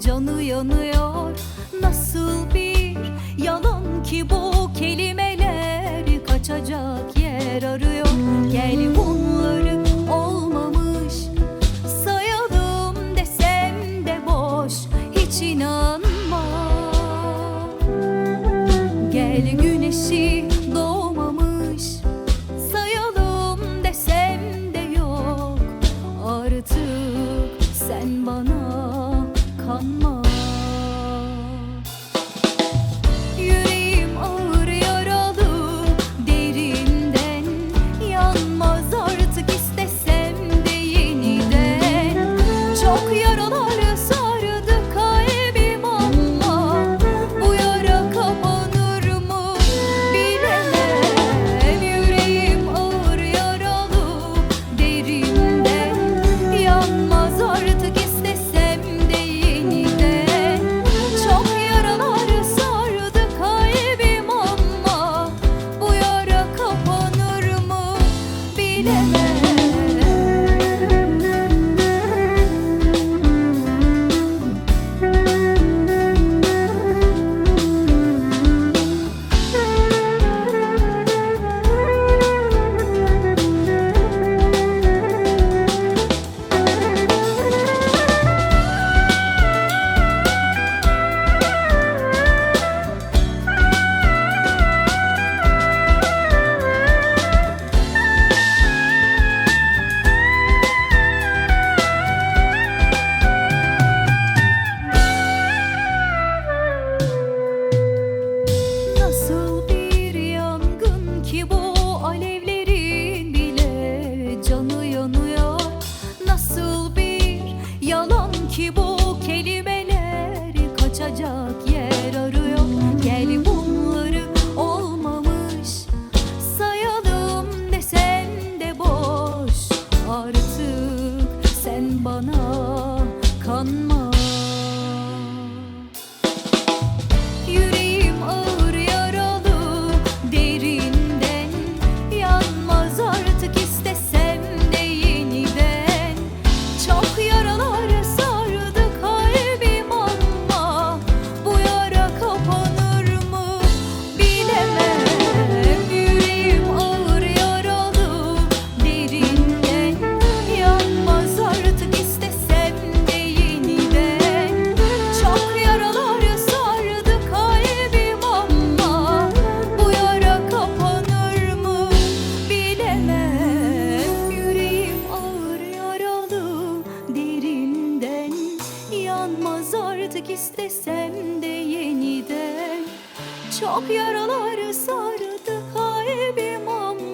canı yanıyor. Nasıl bir yalan ki bu kelimeler? Kaçacak yer arıyor. Gel bunları olmamış Sayalım desem de boş. Hiç inanma. Gel güneşi de artık istesem de yeniden. Çok yaralar sardı kaybim ama